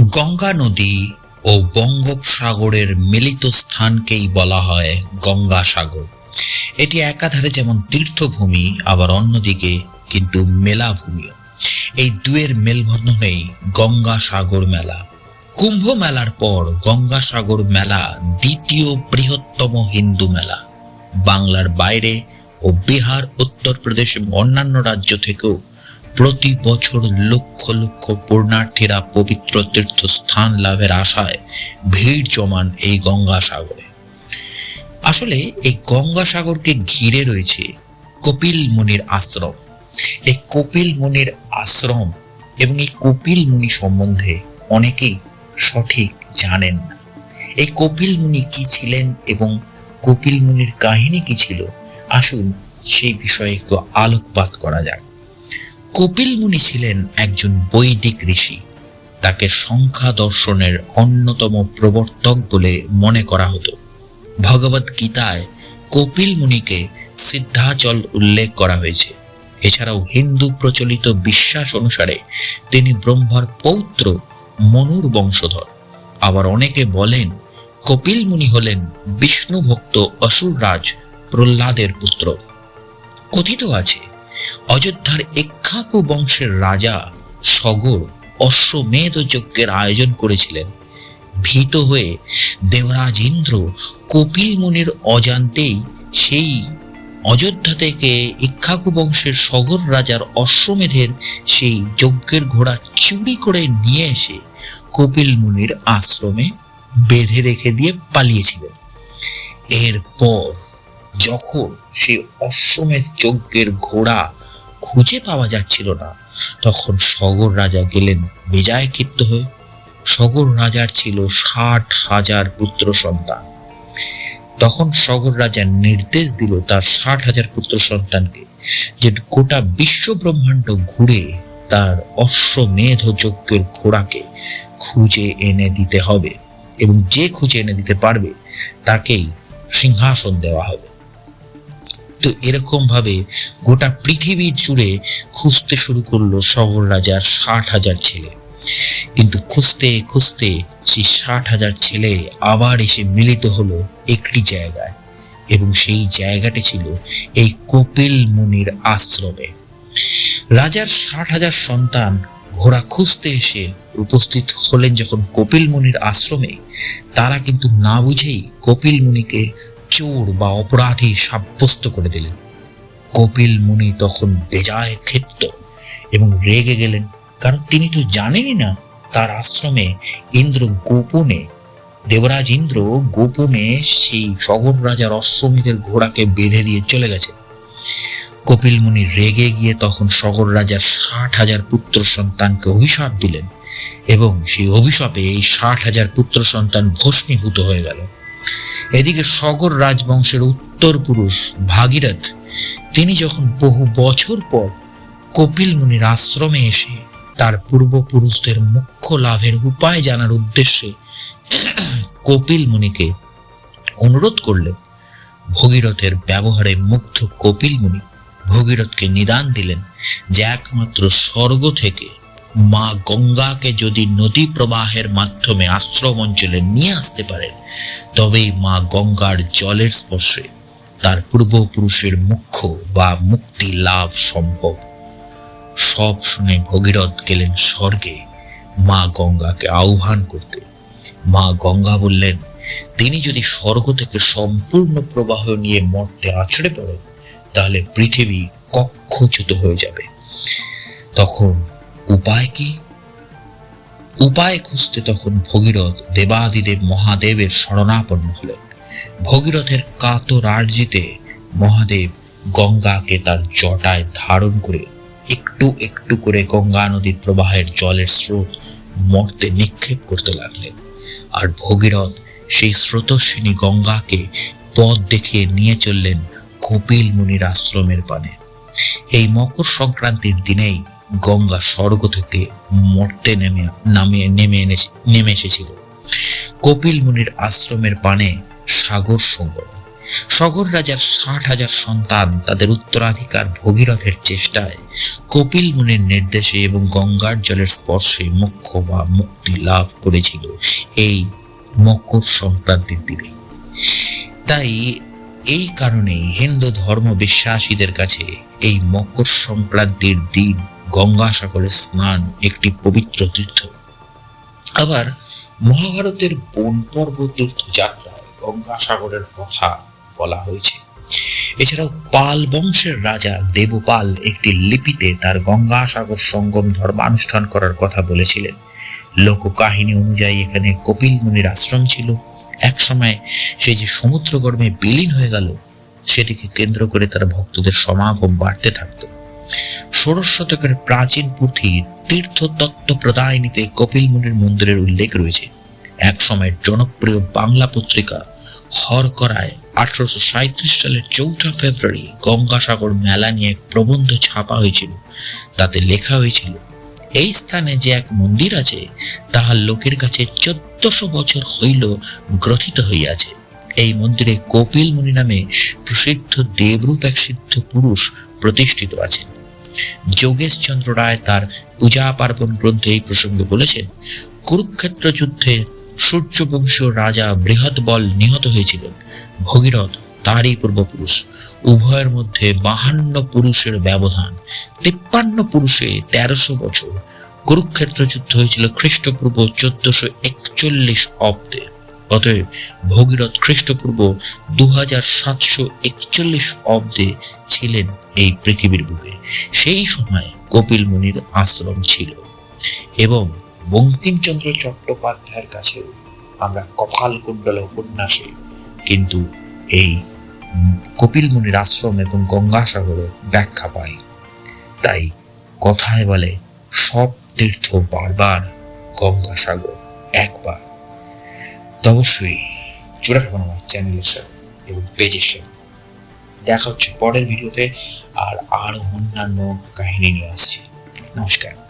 গঙ্গা নদী ও বঙ্গোপসাগরের মিলিত স্থানকেই বলা হয় গঙ্গা সাগর এটি একাধারে যেমন তীর্থভূমি, আবার অন্যদিকে কিন্তু মেলাভূমিও। এই দুয়ের মেলবন্ধনেই গঙ্গা সাগর মেলা। কুম্ভ মেলার পর গঙ্গা সাগর মেলা দ্বিতীয় বৃহত্তম হিন্দু মেলা। বাংলার বাইরে ও বিহার, উত্তরপ্রদেশ এবং অন্যান্য রাজ্য থেকেও প্রতি বছর লক্ষ লক্ষ পূর্ণার্থীরা পবিত্র তীর্থস্থান লাভের আশায় ভিড় জমান এই গঙ্গা সাগরে আসলে এই গঙ্গা সাগরকে ঘিরে রয়েছে কপিল মুনির আশ্রম। এই কপিল মুনির আশ্রম এবং এই কপিল মুনি সম্বন্ধে অনেকেই সঠিক জানেন না। এই কপিল মুনি কি ছিলেন এবং কপিল মুনির কাহিনী কি ছিল? আসুন সেই বিষয়ে একটু আলোকপাত করা যাক। কপিল মুনি ছিলেন একজন বৈদিক ঋষি। তাকে সংখ্যা দর্শনের অন্যতম প্রবর্তক বলে মনে করা হতো। ভগবত গীতায় কপিল মুনিকে সিদ্ধাচল উল্লেখ করা হয়েছে। এছাড়াও হিন্দু প্রচলিত বিশ্বাস অনুসারে তিনি ব্রহ্মার পৌত্র মনুর বংশধর। আবার অনেকে বলেন, কপিল মুনি হলেন বিষ্ণু ভক্ত অসুররাজ প্রহ্লাদের পুত্র। কথিত আছে অযোধ্যার ইক্ষ্বাকু বংশের রাজা সগর অশ্বমেধ যজ্ঞের আয়োজন করেছিলেন। ভীত হয়ে দেবরাজ ইন্দ্র কপিল মুনির অজান্তেই সেই অযোধ্যা থেকে ইক্ষ্বাকু বংশের সগর রাজার অশ্বমেধের সেই যজ্ঞের ঘোড়া চুরি করে নিয়ে এসে কপিল মুনির আশ্রমে বেঁধে রেখে দিয়ে পালিয়েছিলেন। এরপর যখন সেই অশ্বমেধ যজ্ঞের ঘোড়া খুঁজে পাওয়া যাচ্ছিল না, তখন সগর রাজা গেলেন বেজায় ক্ষিপ্ত হয়ে। সগর রাজার ছিল ষাট হাজার পুত্র সন্তান। তখন সগর রাজা নির্দেশ দিল তার ষাট হাজার পুত্র সন্তানকে যে গোটা বিশ্ব ব্রহ্মাণ্ড ঘুরে তার অশ্বমেধ যজ্ঞের ঘোড়াকে খুঁজে এনে দিতে হবে এবং যে খুঁজে এনে দিতে পারবে তাকেই সিংহাসন দেওয়া হবে। তো এরকম ভাবে গোটা পৃথিবী জুড়ে খুঁজতে শুরু করল সগর রাজার ষাট হাজার ছেলে। কিন্তু খুঁজতে খুঁজতে সেই ষাট হাজার ছেলে আবার এসে মিলিত হলো একটি জায়গায় এবং সেই জায়গাটি ছিল এই কপিল মুনির আশ্রমে। রাজার ষাট হাজার সন্তান ঘোড়া খুঁজতে এসে উপস্থিত হলেন যখন কপিল মুনির আশ্রমে, তারা কিন্তু না বুঝেই কপিল মুনিকে চোর বা অপরাধী সাব্যস্ত করে দিলেন। কপিল মুনি তখন বেজায় ক্ষিপ্ত এবং রেগে গেলেন, কারণ তিনি তো জানেনই না তার আশ্রমে ইন্দ্র গোপনে, দেবরাজ ইন্দ্র গোপনে সেই সগর রাজার অশ্বমেধের ঘোড়াকে বেঁধে দিয়ে চলে গেছে কপিল মুনি রেগে গিয়ে তখন সগর রাজার ষাট হাজার পুত্র সন্তানকে অভিশাপ দিলেন এবং সেই অভিশাপে এই ষাট হাজার পুত্র সন্তান ভস্মীভূত হয়ে গেল। এদিকে সগর রাজবংশের উত্তর পুরুষ ভাগীরথ, তিনি যখন বহু বছর পর কপিল মুনির আশ্রমে এসে তার পূর্বপুরুষদের মুখ্য লাভের উপায় জানার উদ্দেশ্যে কপিল মুনিকে অনুরোধ করলেন, ভগীরথের ব্যবহারে মুগ্ধ কপিল মুনি ভগীরথকে নিদান দিলেন যে একমাত্র স্বর্গ থেকে মা গঙ্গাকে যদি নদী প্রবাহের মাধ্যমে আশ্রম অঞ্চলে নিয়ে আসতে পারেন, তবেই মা গঙ্গার জলের স্পর্শে তার পূর্বপুরুষের মুখ্য বা মুক্তি লাভ সম্ভব। সব শুনে ভগীরথ গেলেন স্বর্গে মা গঙ্গাকে আহ্বান করতে। মা গঙ্গা বললেন, তিনি যদি স্বর্গ থেকে সম্পূর্ণ প্রবাহ নিয়ে মর্তে আছড়ে পড়েন, তাহলে পৃথিবী কক্ষচ্যুত হয়ে যাবে। তখন উপায় কি? উপায় খুঁজতে তখন ভগীরথ দেবাদিদেব মহাদেবের শরণাপন্ন হলেন। ভগীরথের কাতর আর্জিতে মহাদেব গঙ্গাকে তার জটায় ধারণ করে একটু একটু করে গঙ্গা নদীর প্রবাহের জলের স্রোত মর্তে নিক্ষেপ করতে লাগলেন। আর ভগীরথ সেই স্রোতস্বিনী গঙ্গাকে পথ দেখিয়ে নিয়ে চললেন কপিল মুনির আশ্রমের পানে। এই মকর সংক্রান্তির দিনেই গঙ্গা স্বর্গ থেকে মর্তে নেমে নামিয়ে নেমে এনে নেমে এসেছিল। কপিল মুনির আশ্রমের পানে সাগর সঙ্গম। সগর রাজার ষাট হাজার সন্তান তাদের উত্তরাধিকার ভগীরথের চেষ্টায় কপিল মুনির নির্দেশে এবং গঙ্গার জলের স্পর্শে মুখ্য বা মুক্তি লাভ করেছিল এই মকর সংক্রান্তির দিনে। তাই এই কারণেই হিন্দু ধর্ম বিশ্বাসীদের কাছে এই মকর সংক্রান্তির দিন গঙ্গাসাগরে স্নান একটি পবিত্র তীর্থ। আবার মহাভারতের বন পর্ব তীর্থযাত্রায় গঙ্গাসাগরের কথা বলা হয়েছে। এছাড়াও পাল বংশের রাজা দেবপাল একটি লিপিতে তার গঙ্গাসাগর সঙ্গম ধর্মানুষ্ঠান করার কথা বলেছিলেন। লোককাহিনী অনুযায়ী এখানে কপিল মুনির আশ্রম ছিল। এক সময় সে যে সমুদ্র গর্ভে বিলীন হয়ে গেল সেটিকে কেন্দ্র করে তার ভক্তদের সমাগম বাড়তে থাকতো। ষোড়শ শতকের প্রাচীন পুঁথি তীর্থ তত্ত্ব প্রদায়নীতে কপিল মুনির মন্দিরের উল্লেখ রয়েছে। এক সময়ের জনপ্রিয় বাংলা পত্রিকা হর করায় আঠারোশো সাঁত্রিশ সালের চৌঠা ফেব্রুয়ারি গঙ্গাসাগর মেলা নিয়ে এক প্রবন্ধ ছাপা হয়েছিল। তাতে লেখা হয়েছিল, এই স্থানে যে এক মন্দির আছে তাহার লোকের কাছে চোদ্দশো বছর হইল গ্রথিত হইয়াছে। এই মন্দিরে কপিল মুনি নামে প্রসিদ্ধ দেবরূপ এক সিদ্ধ পুরুষ প্রতিষ্ঠিত আছেন। যোগেশ চন্দ্র রায় তার পূজা পার্বণ গ্রন্থে এই প্রসঙ্গে বলেছেন, কুরুক্ষেত্র যুদ্ধে সূর্যবংশীয় রাজা বৃহৎ বল নিহত হয়েছিলেন ভগীরথ তারই পূর্বপুরুষ। উভয়ের মধ্যে বাহান্ন পুরুষের ব্যবধান। তিপ্পান্ন পুরুষে তেরোশো বছর। কুরুক্ষেত্র যুদ্ধ হয়েছিল খ্রিস্টপূর্ব চোদ্দশো একচল্লিশ অব্দে। অতএব ভগীরথ খ্রিস্টপূর্ব দু হাজার সাতশো একচল্লিশ অব্দে ছিলেন এই পৃথিবীর বুকে। সেই সময় কপিল মুনির আশ্রম ছিল এবং বঙ্কিমচন্দ্র চট্টোপাধ্যায়ের কাছেও আমরা কপাল কুণ্ডল উপন্যাসে কিন্তু এই কপিল মুনির আশ্রম এবং গঙ্গাসাগরে ব্যাখ্যা পাই। তাই কথায় বলে সব তীর্থ বারবার গঙ্গাসাগর একবার। তো অবশ্যই জুড়ে থাকুন আমার চ্যানেলের সাথে এবং পেজের সাথে। দেখা হচ্ছে পরের ভিডিওতে আর আরও অন্যান্য কাহিনী নিয়ে আসছি। নমস্কার।